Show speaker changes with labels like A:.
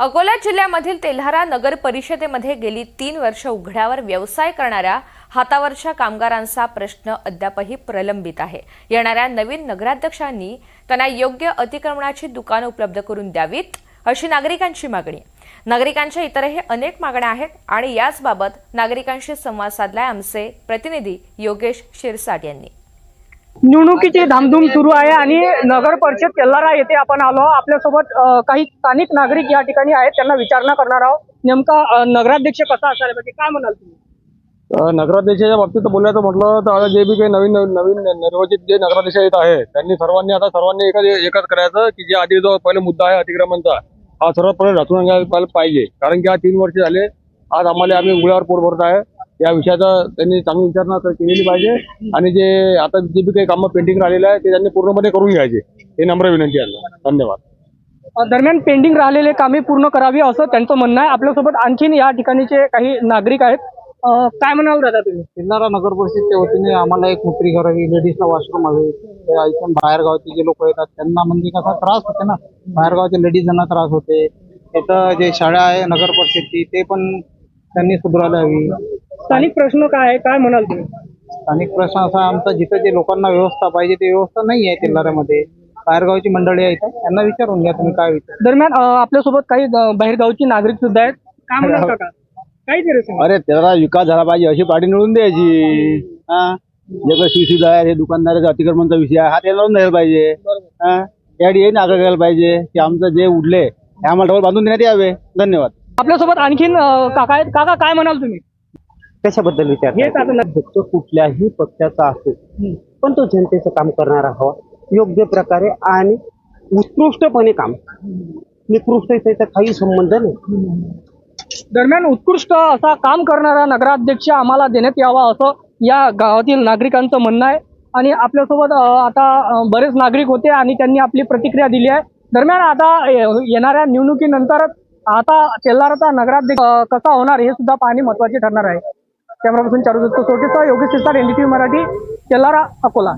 A: अकोला जिल्ह्यामधील तेल्हारा नगर परिषदेमध्ये गेली तीन वर्ष उघड्यावर व्यवसाय करणाऱ्या हातावरच्या कामगारांचा प्रश्न अद्यापही प्रलंबित आहे. येणाऱ्या नवीन नगराध्यक्षांनी त्यांना योग्य अतिक्रमणाची दुकानं उपलब्ध करून द्यावीत अशी नागरिकांची मागणी. नागरिकांच्या इतरही अनेक मागण्या आहेत आणि याचबाबत नागरिकांशी संवाद साधलाय आमचे प्रतिनिधी योगेश शिरसाट यांनी.
B: निवडणुकीची धामधूम सुरू आहे आणि नगर परिषद तेल्लारा येथे आपण आलो आपल्यासोबत काही स्थानिक नागरिक या ठिकाणी आहेत. त्यांना विचारणा करणार आहोत. नेमका नगराध्यक्ष कसा असायला पाहिजे? काय म्हणाल तुम्ही?
C: नगराध्यक्षाच्या बाबतीत बोलायचं म्हटलं तर आता जे बी काही नवीन नवीन नवीन निर्वाचित जे नगराध्यक्ष येत आहे त्यांनी सर्वांनी आता सर्वांनी एकच एकच करायचं की जे आधी जो पहिले मुद्दा आहे अतिक्रमणचा हा सर्वात पहिले रचून पाहिजे. कारण की हा तीन वर्ष झाले. आज आम्हाला आम्ही उघड्यावर पोट भरत आहे. या विषयाचा त्यांनी चांगली विचारणा केलेली पाहिजे. आणि जे आता जे बी काही कामं पेंडिंग राहिलेलं आहे ते त्यांनी पूर्णपणे करून घ्यायचे. हे नम्र विनंती आहे धन्यवाद.
B: दरम्यान पेंडिंग राहिलेले कामे पूर्ण करावी असं त्यांचं म्हणणं आहे. आपल्यासोबत आणखीन या ठिकाणीचे काही नागरिक आहेत. अ, काय म्हणाल दादा तुम्ही?
D: तेल्हारा नगर परिषदच्या वतीने आम्हाला एक नोकरी करावी. लेडीजला वॉशरूम हवे. ते इथून बाहेर गावचे जे लोक येतात त्यांना म्हणजे कसा त्रास होते ना? बाहेर गावच्या लेडीजांना त्रास होते. इथं जे शाळा आहे नगर परिषदची ते पण त्यांनी सुधारायला हवी.
B: स्थानिक प्रश्न काय आहे? काय म्हणाल तुम्ही?
D: स्थानिक प्रश्न असा आमचा जिथं जे लोकांना व्यवस्था पाहिजे ते व्यवस्था नाही आहे तेल्हारामध्ये. बाहेरगावची मंडळी आहेत त्यांना विचारून घ्या तुम्ही काय विचार.
B: दरम्यान अ, आपल्यासोबत काही अ, बाहेरगावची नागरिक सुद्धा आहेत. काय म्हणाल काका काय तरी सांगा.
C: अरे त्याला विकास झाला पाहिजे अशी पार्टी निवडून द्यायची. हा? जे काही सुविधा आहे हे दुकानदाराचा अतिक्रमणचा विषय आहे हा त्याला लावून द्यायला पाहिजे. हा? यासाठी हे नागरिक करायला पाहिजे की आमचं जे उडले ते आम्हाला डबल बांधून देण्यात यावे. धन्यवाद.
B: आपल्यासोबत आणखीन अ, काका आहेत. काका काय म्हणाल तुम्ही?
E: कशाबद्दल विचार
B: हेच आता
E: अध्यक्ष कुठल्याही पक्षाचा असो. पण तो जनतेचं काम करणारा हवा. योग्य प्रकारे आणि उत्कृष्टपणे काम. निकृष्ट त्याचा काही संबंध नाही.
B: दरम्यान उत्कृष्ट असा काम करणारा नगराध्यक्ष आम्हाला देण्यात यावा असं या गावातील नागरिकांचं म्हणणं आहे. आणि आपल्यासोबत अ, आता अ, बरेच नागरिक होते आणि त्यांनी आपली प्रतिक्रिया दिली आहे. दरम्यान आता अ, येणाऱ्या निवडणुकीनंतरच आता तेल्लाराचा नगराध्यक्ष अ, कसा होणार हे सुद्धा पाहणे महत्त्वाचे ठरणार आहे. कॅमेरा पर्सन चारू दत्त सोटेसह योगेश सिरसाट एनडीटीव्ही मराठी तेल्लारा अकोला.